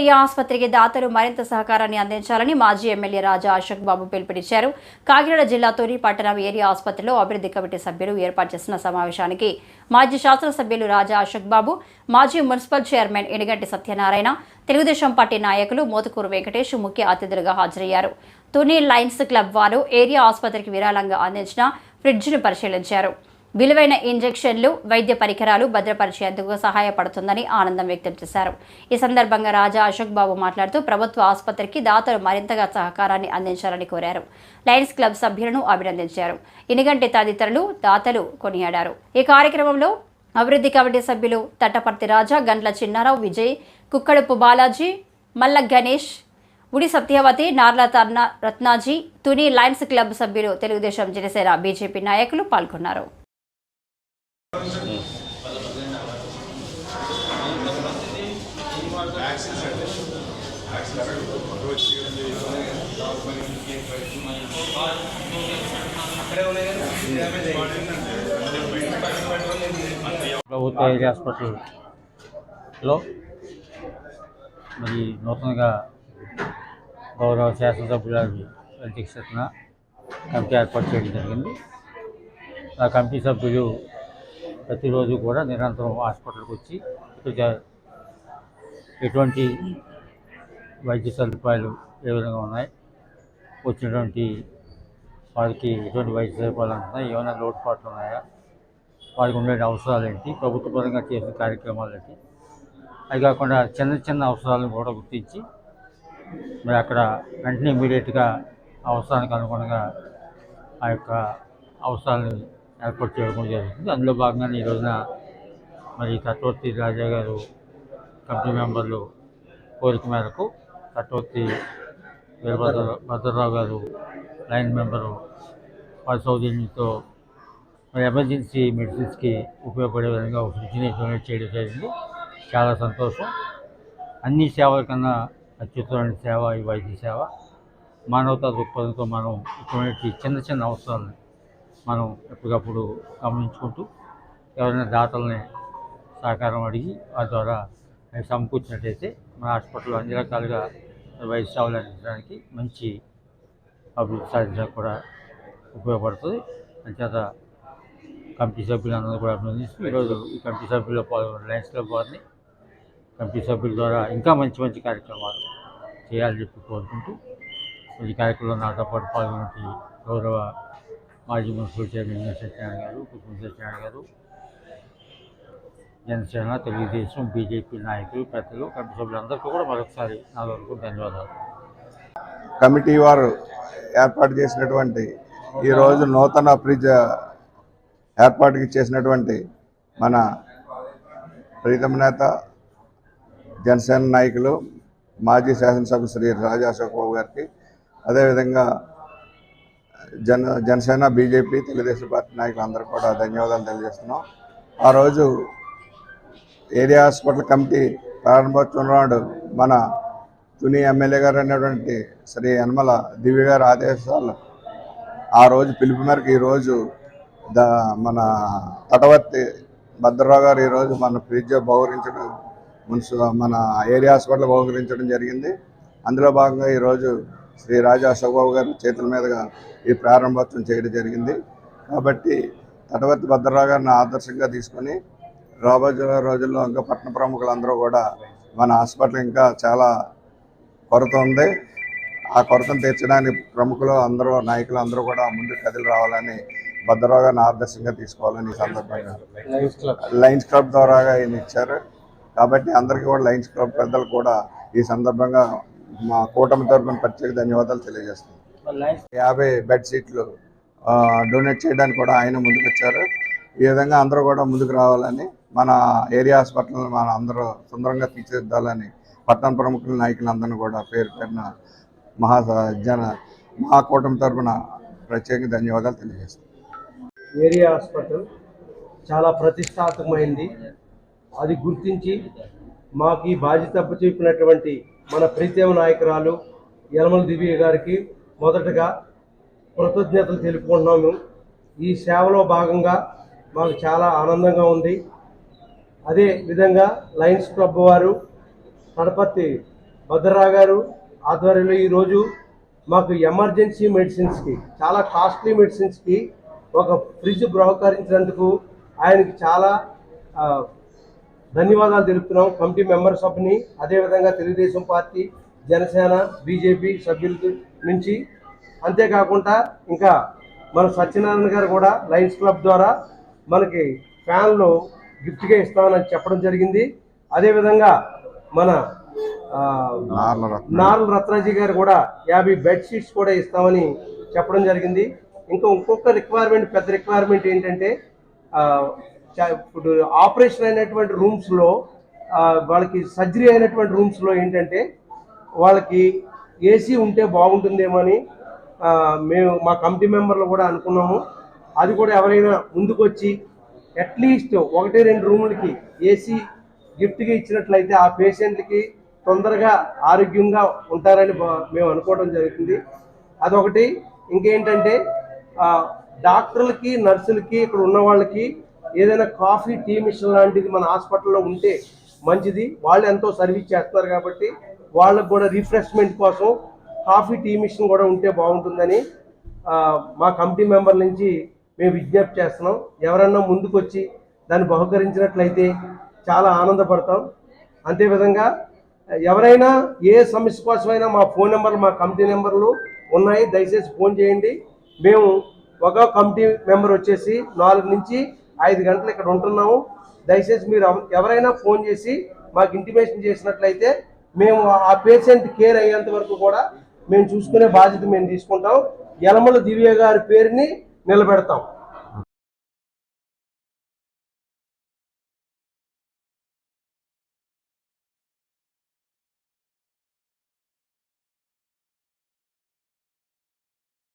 Area ఆసుపత్రికి దాతలు మరింత సహకారాన్ని అందించాలని మాజీ ఎమ్మెల్యే రాజా అశోక్ బాబు పిలుపునిచ్చారు. కాకినాడ జిల్లా తొలి పట్టణం ఏరియా ఆసుపత్రిలో అభివృద్ధి కమిటీ సభ్యులు ఏర్పాటు చేసిన సమావేశానికి మాజీ శాసనసభ్యులు రాజా అశోక్ బాబు మాజీ municipal chairman Eniganti Satyanarayana Telugu Desam party నాయకులు మోతుకూరు వెంకటేష్ ముఖ్య అతిథులుగా హాజరయ్యారు. తుని లైన్స్ క్లబ్ వారు ఏరియా ఆసుపత్రికి విరాళంగా అందించిన ఫ్రిడ్జ్ను పరిశీలించారు. విలువైన ఇంజెక్షన్లు వైద్య పరికరాలు భద్రపరిచేందుకు సహాయపడుతుందని ఆనందం వ్యక్తం చేశారు. ఈ సందర్భంగా రాజా అశోక్ బాబు మాట్లాడుతూ ప్రభుత్వ ఆసుపత్రికి దాతలు మరింతగా సహకారాన్ని అందించాలని కోరారు. లయన్స్ క్లబ్ సభ్యులను అభినందించారు. ఇనిగంటి తదితరులు దాతలు కొనియాడారు. ఈ కార్యక్రమంలో అభివృద్ధి కమిటీ సభ్యులు తట్టపర్తి రాజా గండ్ల చిన్నారావు విజయ్ కుక్కడుపు బాలాజీ మల్ల గణేష్ ఉడి సత్యవతి నార్ల రత్నాజీ తుని లయన్స్ క్లబ్ సభ్యులు తెలుగుదేశం జనసేన బీజేపీ నాయకులు పాల్గొన్నారు. ప్రభుత్వ ఏరియా హాస్పిటల్లో మరి నూతనంగా గౌరవ శాసనసభ్యులకి అధ్యక్షతన కమిటీ ఏర్పాటు చేయడం జరిగింది. ఆ కమిటీ సభ్యులు ప్రతిరోజు కూడా నిరంతరం హాస్పిటల్కి వచ్చి ఇక్కడ ఎటువంటి వైద్య సదుపాయాలు ఏ విధంగా ఉన్నాయి వచ్చినటువంటి వారికి ఎటువంటి వైద్య సదుపాయాలు ఉంటున్నాయి ఏమైనా లోటుపాట్లు ఉన్నాయా? వారికి ఉండే అవసరాలు ఏంటి? ప్రభుత్వ పరంగా చేసిన కార్యక్రమాలు ఏంటి? అవి కాకుండా చిన్న చిన్న అవసరాలను కూడా గుర్తించి మరి అక్కడ వెంటనే ఇమీడియట్గా అవసరానికి అనుగుణంగా ఆ యొక్క అవసరాలను ఏర్పాటు చేయడం జరుగుతుంది. అందులో భాగంగానే ఈ రోజున మరి తత్వర్తి రాజా గారు కమిటీ మెంబర్లు కోరిక మేరకు తత్వర్తి వీరభద్ర భద్రరావు గారు లైన్ మెంబరు వారి సౌజన్యంతో మరి ఎమర్జెన్సీ మెడిసిన్స్కి ఉపయోగపడే విధంగా ఒక ఫ్రిడ్జ్ని డొనేట్ చేయడం జరిగింది. చాలా సంతోషం. అన్ని సేవల కన్నా అత్యుత్తమైన సేవ ఈ వైద్య సేవ. మానవతా దృక్పథంతో మనం ఇటువంటి చిన్న చిన్న అవసరాలను మనం ఎప్పటికప్పుడు గమనించుకుంటూ ఎవరైనా దాతల్ని సహకారం అడిగి వారి ద్వారా సమకూర్చినట్టయితే మన హాస్పిటల్లో అన్ని రకాలుగా వయసు సేవలు మంచి అభివృద్ధి సాధించడానికి కూడా ఉపయోగపడుతుంది. అంచేత కమిటీ సభ్యులందరూ కూడా అభినందిస్తూ ఈరోజు ఈ కమిటీ సభ్యుల్లో పాల్గొన్న లయన్స్ క్లబ్ వారిని కమిటీ సభ్యుల ద్వారా ఇంకా మంచి మంచి కార్యక్రమాలు చేయాలని చెప్పి కోరుకుంటూ ఈ కార్యక్రమంలో నాతో పాటు పాల్గొన్న గౌరవ మాజీ మున్సిపల్ చైర్మన్ సత్యనారాయణ గారు కుటుంబ సత్యనారాయణ గారు జనసేన తెలుగుదేశం బీజేపీ నాయకులు పెద్దలు కమిటీ సభ్యులందరికీ కూడా మరొకసారి నా వరకు ధన్యవాదాలు. కమిటీ వారు ఏర్పాటు చేసినటువంటి ఈరోజు నూతన ఫ్రిడ్జ్ ఏర్పాటుకి చేసినటువంటి మన ప్రీతమ నేత జనసేన నాయకులు మాజీ శాసనసభ శ్రీ రాజా అశోక్ బాబు గారికి అదేవిధంగా జన జనసేన బీజేపీ తెలుగుదేశం పార్టీ నాయకులందరూ కూడా ధన్యవాదాలు తెలియజేస్తున్నాం. ఆ రోజు ఏరియా హాస్పిటల్ కమిటీ ప్రారంభోత్సవం నాడు మన తుని ఎమ్మెల్యే గారు అనేటువంటి శ్రీ యనమల దివ్య గారి ఆదేశాలు ఆ రోజు పిలుపు మేరకు ఈరోజు ద మన తటవర్తి భద్రరావు గారు ఈరోజు మన ఫ్రిడ్జ్ బహుకరించడం మున్సి మన ఏరియా హాస్పిటల్ బహుకరించడం జరిగింది. అందులో భాగంగా ఈరోజు శ్రీ రాజా అశోక్ గారి చేతుల మీదుగా ఈ ప్రారంభోత్సవం చేయడం జరిగింది. కాబట్టి తటవర్తి భద్రరావు గారిని ఆదర్శంగా తీసుకొని రాబోయే రోజుల్లో ఇంకా పట్టణ ప్రముఖులందరూ కూడా మన హాస్పిటల్ ఇంకా చాలా కొరత ఉంది. ఆ కొరతను తీర్చడానికి ప్రముఖులు అందరూ నాయకులు అందరూ కూడా ముందుకు కదిలి రావాలని భద్రరావు గారిని ఆదర్శంగా తీసుకోవాలని ఈ సందర్భంగా లయన్స్ క్లబ్. ద్వారా ఆయన ఇచ్చారు. కాబట్టి అందరికీ కూడా లయన్స్ క్లబ్ పెద్దలు కూడా ఈ సందర్భంగా మా కూటమి తరపున ప్రత్యేక ధన్యవాదాలు తెలియజేస్తున్నాం. యాభై బెడ్ సీట్లు డొనేట్ చేయడానికి కూడా ఆయన ముందుకు వచ్చారు ఈ విధంగా అందరూ కూడా ముందుకు రావాలని మన ఏరియా హాస్పిటల్ మన అందరూ సుందరంగా తీర్చిదిద్దాలని పట్టణ ప్రముఖుల నాయకులందరినీ కూడా పేరు పేరున మహా జన మహాకూటమి తరపున ప్రత్యేక ధన్యవాదాలు తెలియజేస్తాం. ఏరియా హాస్పిటల్ చాలా ప్రతిష్టాత్మకమైంది. అది గుర్తించి మాకు ఈ బాధ్యత చూపినటువంటి మన ప్రీతేమ నాయకురాలు యలమల దివ్య గారికి మొదటగా కృతజ్ఞతలు తెలుపుకుంటున్నాము. ఈ సేవలో భాగంగా మాకు చాలా ఆనందంగా ఉంది. అదే విధంగా లయన్స్ క్లబ్ వారు కడపర్తి భద్రరావు గారు ఆధ్వర్యంలో ఈరోజు మాకు ఎమర్జెన్సీ మెడిసిన్స్కి చాలా కాస్ట్లీ మెడిసిన్స్కి ఒక ఫ్రిడ్జ్ బృహకరించినందుకు ఆయనకి చాలా ధన్యవాదాలు తెలుపుతున్నాం. కమిటీ మెంబర్స్ ఆఫ్ని అదేవిధంగా తెలుగుదేశం పార్టీ జనసేన బీజేపీ సభ్యుల నుంచి. అంతేకాకుండా ఇంకా మన సత్యనారాయణ గారు కూడా లయన్స్ క్లబ్ ద్వారా మనకి ఫ్యాన్లు గిఫ్ట్గా ఇస్తామని చెప్పడం జరిగింది. అదేవిధంగా మన నార్ల రత్న నార్ల రత్నాజీ గారు కూడా యాభై బెడ్ షీట్స్ కూడా ఇస్తామని చెప్పడం జరిగింది. ఇంకా ఇంకొక రిక్వైర్మెంట్ పెద్ద రిక్వైర్మెంట్ ఏంటంటే ఇప్పుడు ఆపరేషన్ అయినటువంటి రూమ్స్లో వాళ్ళకి సర్జరీ అయినటువంటి రూమ్స్లో ఏంటంటే వాళ్ళకి ఏసీ ఉంటే బాగుంటుందేమో అని మేము మా కమిటీ మెంబర్లు కూడా అనుకున్నాము. అది కూడా ఎవరైనా ముందుకు వచ్చి అట్లీస్ట్ ఒకటి రెండు రూములకి ఏసీ గిఫ్ట్గా ఇచ్చినట్లయితే ఆ పేషెంట్కి తొందరగా ఆరోగ్యంగా ఉంటారని మేము అనుకోవడం జరుగుతుంది. అదొకటి. ఇంకేంటంటే డాక్టర్లకి నర్సులకి ఇక్కడ ఉన్న వాళ్ళకి ఏదైనా కాఫీ టీ మిషన్ లాంటిది మన హాస్పిటల్లో ఉంటే మంచిది. వాళ్ళు ఎంతో సర్వీస్ చేస్తున్నారు కాబట్టి వాళ్ళకు కూడా రిఫ్రెష్మెంట్ కోసం కాఫీ టీ మిషన్ కూడా ఉంటే బాగుంటుందని మా కమిటీ మెంబర్ నుంచి మేము విజ్ఞప్తి చేస్తున్నాం. ఎవరన్నా ముందుకొచ్చి దాన్ని బహుకరించినట్లయితే చాలా ఆనందపడతాం. అంతేవిధంగా ఎవరైనా ఏ సమస్య కోసమైనా మా ఫోన్ నెంబర్లు మా కమిటీ నెంబర్లు ఉన్నాయి. దయచేసి ఫోన్ చేయండి. మేము ఒక కమిటీ మెంబర్ వచ్చేసి నాలుగు నుంచి ఐదు గంటలు ఇక్కడ ఉంటున్నాము. దయచేసి మీరు ఎవరైనా ఫోన్ చేసి మాకు ఇంటిమేషన్ చేసినట్లయితే మేము ఆ పేషెంట్ కేర్ అయ్యేంత వరకు కూడా మేము చూసుకునే బాధ్యత మేము తీసుకుంటాం. యలమల దివ్య గారి పేరుని నిలబెడతాం.